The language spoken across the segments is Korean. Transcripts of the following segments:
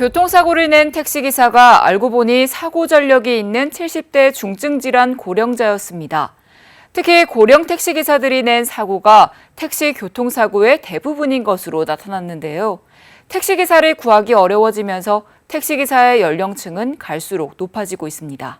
교통사고를 낸 택시기사가 알고 보니 사고 전력이 있는 70대 중증질환 고령자였습니다. 특히 고령 택시기사들이 낸 사고가 택시 교통사고의 대부분인 것으로 나타났는데요. 택시기사를 구하기 어려워지면서 택시기사의 연령층은 갈수록 높아지고 있습니다.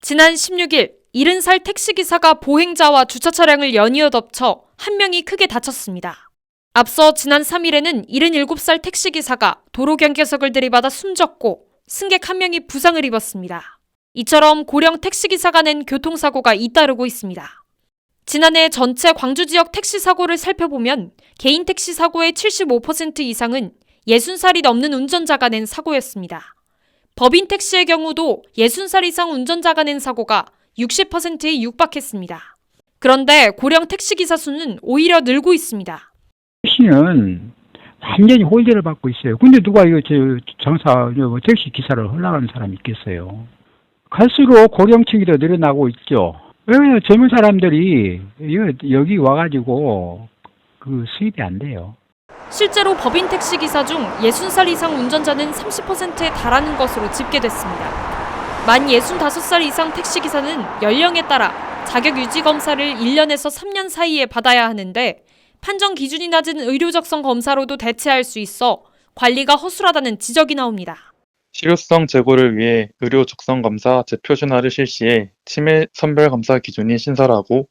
지난 16일 70살 택시기사가 보행자와 주차 차량을 연이어 덮쳐 한 명이 크게 다쳤습니다. 앞서 지난 3일에는 77살 택시기사가 도로 경계석을 들이받아 숨졌고 승객 한 명이 부상을 입었습니다. 이처럼 고령 택시기사가 낸 교통사고가 잇따르고 있습니다. 지난해 전체 광주 지역 택시 사고를 살펴보면 개인 택시 사고의 75% 이상은 60살이 넘는 운전자가 낸 사고였습니다. 법인 택시의 경우도 60살 이상 운전자가 낸 사고가 60%에 육박했습니다. 그런데 고령 택시기사 수는 오히려 늘고 있습니다. 택시는 완전히 홀대를 받고 있어요. 근데 누가 이거 저 장사 뭐 택시 기사를 헐라가는 사람이 있겠어요. 갈수록 고령층이 더 늘어나고 있죠. 왜냐면 젊은 사람들이 여기 와가지고 그 수입이 안 돼요. 실제로 법인 택시 기사 중 60살 이상 운전자는 30%에 달하는 것으로 집계됐습니다. 만 65살 이상 택시 기사는 연령에 따라 자격 유지 검사를 1년에서 3년 사이에 받아야 하는데 판정 기준이 낮은 의료 적성 검사로도 대체할 수 있어 관리가 허술하다는 지적이 나옵니다. 실효성 제고를 위해 의료 적성 검사 재표준화를 실시해 치매 선별 검사 기준이 신설하고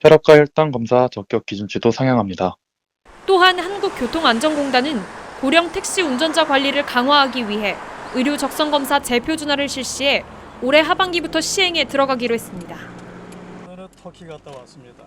혈압과 혈당 검사 적격 기준치도 상향합니다. 또한 한국교통안전공단은 고령 택시 운전자 관리를 강화하기 위해 의료 적성 검사 재표준화를 실시해 올해 하반기부터 시행에 들어가기로 했습니다. 터키 갔다 왔습니다.